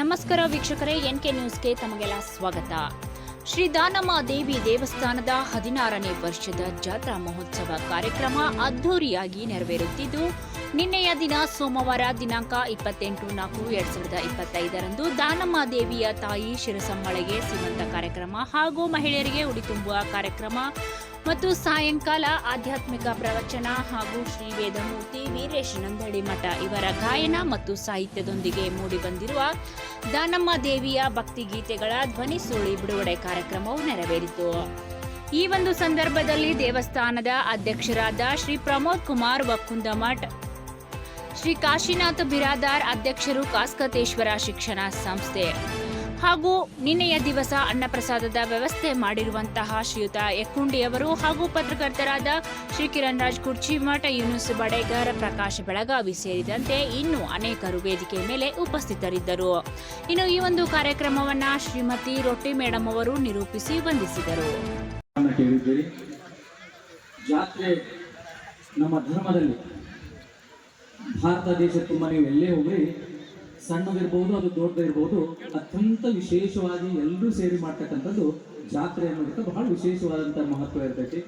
ನಮಸ್ಕಾರ ವೀಕ್ಷಕರೇ N K ನ್ಯೂಸ್ಗೆ ತಮಗೆಲ್ಲ ಸ್ವಾಗತ. ಶ್ರೀ ದಾನಮ್ಮ ದೇವಿ ದೇವಸ್ಥಾನದ ಹದಿನಾರನೇ ವರ್ಷದ ಜಾತ್ರಾ ಮಹೋತ್ಸವ ಕಾರ್ಯಕ್ರಮ ಅದ್ಧೂರಿಯಾಗಿ ನೆರವೇರುತ್ತಿದ್ದು ನಿನ್ನೆಯ ದಿನ ಸೋಮವಾರ ದಿನಾಂಕ ಇಪ್ಪತ್ತೆಂಟು ನಾಲ್ಕು ಎರಡ್ ಸಾವಿರದ ಇಪ್ಪತ್ತೈದರಂದು ದಾನಮ್ಮ ದೇವಿಯ ತಾಯಿ ಶಿರಸಮ್ಮಳೆಗೆ ಸೀಮಂತ ಕಾರ್ಯಕ್ರಮ ಹಾಗೂ ಮಹಿಳೆಯರಿಗೆ ಉಡಿ ತುಂಬುವ ಕಾರ್ಯಕ್ರಮ ಮತ್ತು ಸಾಯಂಕಾಲ ಆಧ್ಯಾತ್ಮಿಕ ಪ್ರವಚನ ಹಾಗೂ ಶ್ರೀ ವೇದಮೂರ್ತಿ ವೀರೇಶ್ ನಂದಡಿ ಮಠ ಇವರ ಗಾಯನ ಮತ್ತು ಸಾಹಿತ್ಯದೊಂದಿಗೆ ಮೂಡಿಬಂದಿರುವ ದಾನಮ್ಮ ದೇವಿಯ ಭಕ್ತಿ ಗೀತೆಗಳ ಧ್ವನಿ ಸುಳಿ ಬಿಡುಗಡೆ ಕಾರ್ಯಕ್ರಮವು ನೆರವೇರಿತು. ಈ ಒಂದು ಸಂದರ್ಭದಲ್ಲಿ ದೇವಸ್ಥಾನದ ಅಧ್ಯಕ್ಷರಾದ ಶ್ರೀ ಪ್ರಮೋದ್ ಕುಮಾರ್ ವಕ್ಕುಂದಮಠ್ ಶ್ರೀ ಕಾಶಿನಾಥ ಬಿರಾದಾರ್ ಅಧ್ಯಕ್ಷರು ಕಾಸ್ಕತೇಶ್ವರ ಶಿಕ್ಷಣ ಸಂಸ್ಥೆ. ಹಾಗೂ ನಿನ್ನೆಯ ದಿವಸ ಅನ್ನಪ್ರಸಾದದ ವ್ಯವಸ್ಥೆ ಮಾಡಿರುವಂತಹ ಶ್ರೀಯುತ ಯಕ್ಕುಂಡಿಯವರು ಹಾಗೂ ಪತ್ರಕರ್ತರಾದ ಶ್ರೀ ಕಿರಣ್ ರಾಜ್ ಕುರ್ಚಿಮಠ ಯೂನುಸ್ ಬಡೇಗರ್ ಪ್ರಕಾಶ್ ಬೆಳಗಾವಿ ಸೇರಿದಂತೆ ಇನ್ನೂ ಅನೇಕರು ವೇದಿಕೆ ಮೇಲೆ ಉಪಸ್ಥಿತರಿದ್ದರು. ಇನ್ನು ಈ ಒಂದು ಕಾರ್ಯಕ್ರಮವನ್ನ ಶ್ರೀಮತಿ ರೊಟ್ಟಿ ಮೇಡಮ್ ಅವರು ನಿರೂಪಿಸಿ ವಂದಿಸಿದರು. ಜಾತ್ರೆ ನಮ್ಮ ಧರ್ಮದಲ್ಲಿ ಭಾರತ ದೇಶ ತುಂಬಾ ನೀವು ಎಲ್ಲೇ ಹೋಗ್ರಿ, ಸಣ್ಣದಿರ್ಬೋದು, ಅದು ದೊಡ್ಡದಿರ್ಬೋದು, ಅತ್ಯಂತ ವಿಶೇಷವಾಗಿ ಎಲ್ಲರೂ ಸೇರಿ ಮಾಡ್ತಕ್ಕಂಥದ್ದು ಜಾತ್ರೆ ಅನ್ನೋದಕ್ಕೆ ಬಹಳ ವಿಶೇಷವಾದಂಥ ಮಹತ್ವ ಇರ್ತೈತಿ.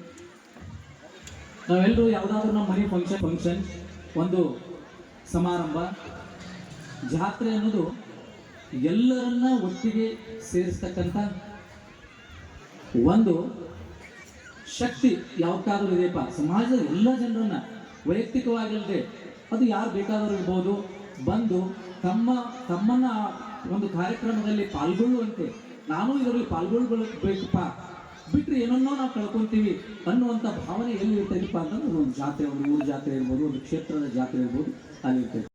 ನಾವೆಲ್ಲರೂ ಯಾವುದಾದ್ರೂ ನಮ್ಮ ಮನೆ ಫಂಕ್ಷನ್ ಫಂಕ್ಷನ್ ಒಂದು ಸಮಾರಂಭ, ಜಾತ್ರೆ ಅನ್ನೋದು ಎಲ್ಲರನ್ನ ಒಟ್ಟಿಗೆ ಸೇರಿಸ್ತಕ್ಕಂಥ ಒಂದು ಶಕ್ತಿ ಯಾವತ್ತಾದ್ರೂ ಇದೆಯಪ್ಪ. ಸಮಾಜದ ಎಲ್ಲ ಜನರನ್ನ ವೈಯಕ್ತಿಕವಾಗಿಲ್ಲದೆ ಅದು ಯಾರು ಬೇಕಾದರೂ ಇರ್ಬೋದು. ಬಂದು ತಮ್ಮ, ತಮ್ಮನ್ನ ಒಂದು ಕಾರ್ಯಕ್ರಮದಲ್ಲಿ ಪಾಲ್ಗೊಳ್ಳುವಂತೆ, ನಾನು ಇದರಲ್ಲಿ ಪಾಲ್ಗೊಳ್ಬೇಕಪ್ಪ ಬಿಟ್ಟರೆ ಏನನ್ನೋ ನಾವು ಕಳ್ಕೊಂತೀವಿ ಅನ್ನುವಂಥ ಭಾವನೆ ಎಲ್ಲಿ ಇರ್ತೈತಪ್ಪ ಅಂತಂದ್ರೆ, ಒಂದು ಜಾತ್ರೆ, ಒಂದು ಊರು ಜಾತ್ರೆ ಇರ್ಬೋದು, ಒಂದು ಕ್ಷೇತ್ರದ ಜಾತ್ರೆ ಇರ್ಬೋದು, ಅಲ್ಲಿ ಇರ್ತೈತೆ.